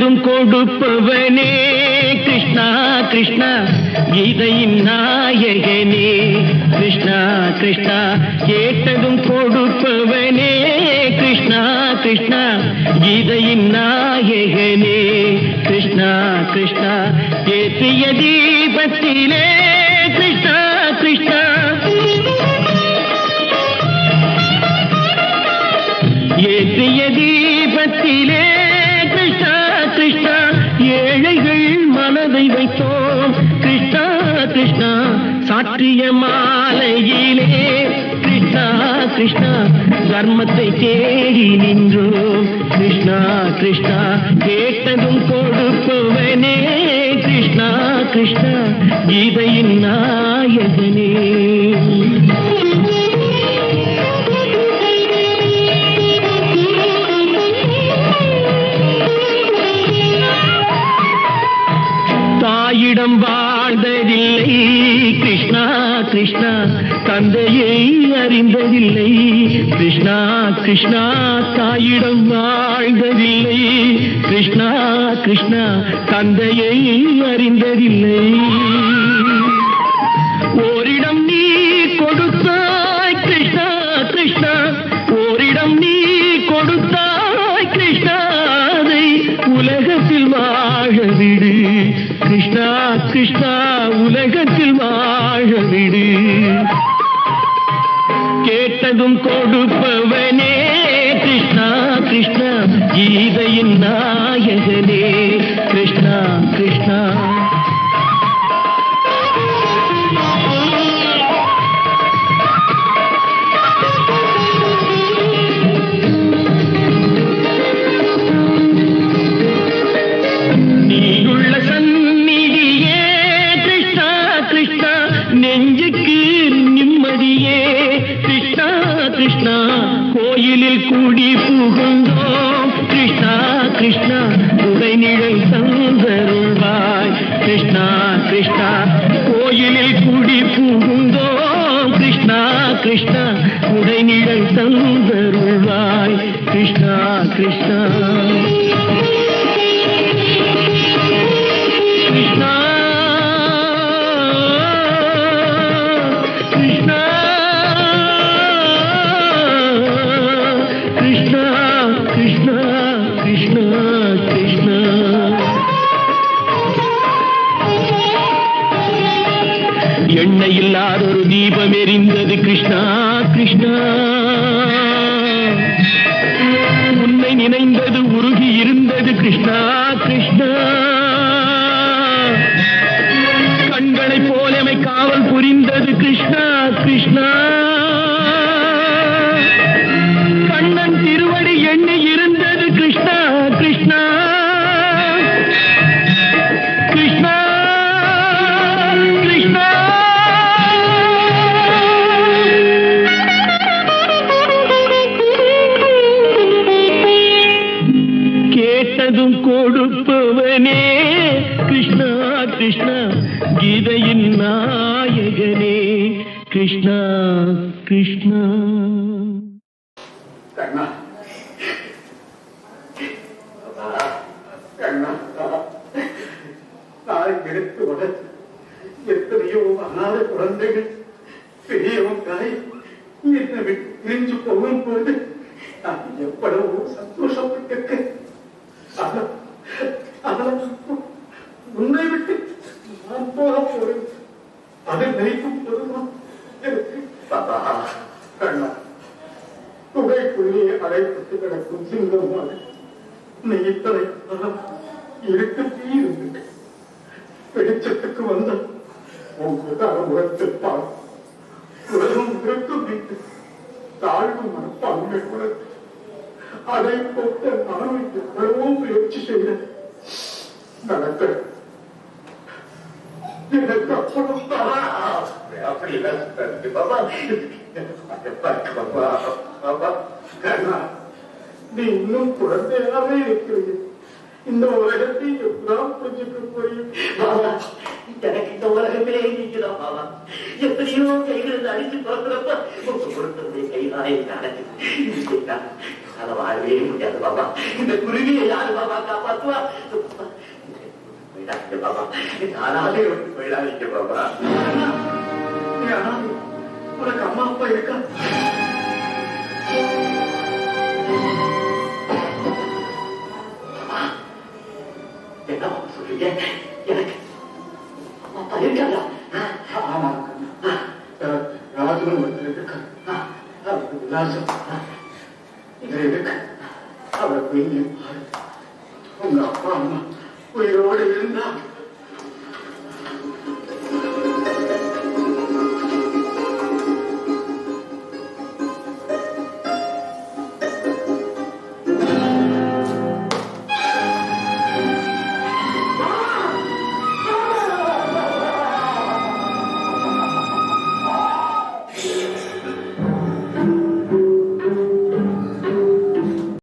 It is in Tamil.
கொடுப்பவனே. கிருஷ்ணா கிருஷ்ணா கீதையின் நாயகனே. கிருஷ்ணா கிருஷ்ணா கேட்டதும் கொடுப்பவனே. கிருஷ்ணா கிருஷ்ணா கீதையின் நாயகனே. கிருஷ்ணா கிருஷ்ணா ஏற்றிய தீபத்திலே. கிருஷ்ணா கிருஷ்ணா. ஏற்றிய தீபத்திலே. കൃഷ്ണ സാക്ഷിയ മാലയിലേ. കൃഷ്ണ കൃഷ്ണ ധർമ്മത്തെ കേടി നിന്നു കൃഷ്ണ കൃഷ്ണ കേട്ടതും കൊടുപ്പവനേ. കൃഷ്ണ കൃഷ്ണ ഗീതയിൽ നായകനേ. தாயிடம் அறிந்ததில்லை. கிருஷ்ணா கிருஷ்ணா தாயிடம் வாழ்ந்ததில்லை. கிருஷ்ணா கிருஷ்ணா தந்தையை அறிந்ததில்லை. ஓரிடம் நீ கொடுத்தாய் கிருஷ்ணா கிருஷ்ணா. ஓரிடம் நீ கொடுத்தாய் கிருஷ்ணாதை உலகத்தில் வாழ விடு. கிருஷ்ணா கிருஷ்ணா உலகத்தில் வாழ விடு. முழுவதும் கொடுப்பவனே. கிருஷ்ணா கிருஷ்ணா கீதையின் நாயகனே. கிருஷ்ணா கிருஷ்ணா நெஞ்சுக்கு நிம்மதியே. கிருஷ்ணா கோயிலில் கூடி புகுந்தோம். கிருஷ்ணா கிருஷ்ணா உடை நிழல் தந்தருள்வாய் கிருஷ்ணா கிருஷ்ணா கோயிலில் கூடி புகுந்தோம். கிருஷ்ணா கிருஷ்ணா உடை நிழல் தந்தருள்வாய் கிருஷ்ணா கிருஷ்ணா. எரிந்தது கிருஷ்ணா கிருஷ்ணா. உன்னை நினைந்தது உருகி இருந்தது கிருஷ்ணா கிருஷ்ணா. கேட்டதும் கொடுப்பவனே. கிருஷ்ணா கிருஷ்ணா கீதையின் நாயகனே. கிருஷ்ணா கிருஷ்ணா. எத்தனையோ அநாத குழந்தைகள் பெரியவங்காய் என்னை நெஞ்சு போகும் போது நான் எவ்வளவோ சந்தோஷப்பட்டிருக்கேன். உன்னை விட்டு நான் போக போறேன் அதை நினைக்கும் போதுமா தாத்தா கண்ணா குகைக்குள்ளே அடைப்பட்டு கிடக்கும் சிங்கமான நீ இத்தனை இருக்கத்தே இருந்து வெளிச்சத்துக்கு வந்த உங்களுக்காக உழைத்திருப்பார் உலகம் உழைத்து தாழ்வு மனப்பான்மை உணர்த்து அதை போட்ட நானும் எவ்வளவோ முயற்சி செய்தேன் நடக்க எனக்கு அப்புறம் அப்படி இல்லை பாபா பாபா பாபா கண்ணா நீ இன்னும் குழந்தையாவே இருக்கிறீங்க இந்த உலகத்தை எப்பதான் புரிஞ்சுக்க போறீங்க பாபா, எனக்கு இந்த உலகத்திலே நீங்கதான் பாபா எத்தனையோ கைகள் அடிச்சு பார்க்கிறப்ப உங்க கொடுத்தவருடைய கைதான் எனக்கு அடைஞ்சு என்னால வாழவே முடியாது பாபா இந்த குருவியை யாரு பாபா காப்பாத்துவா போயிடாதீங்க பாபா போயிடாதீங்க பாபா. உனக்கு அம்மா அப்பா இருக்கா என்ன சொல்றீங்க எனக்கு அம்மா அப்பா இருக்காங்களா ஆமா ராஜுன்னு ஒருத்தர் இருக்கார் அவருக்கு விலாசம் 那个，他的闺女，我妈妈为了我人呐。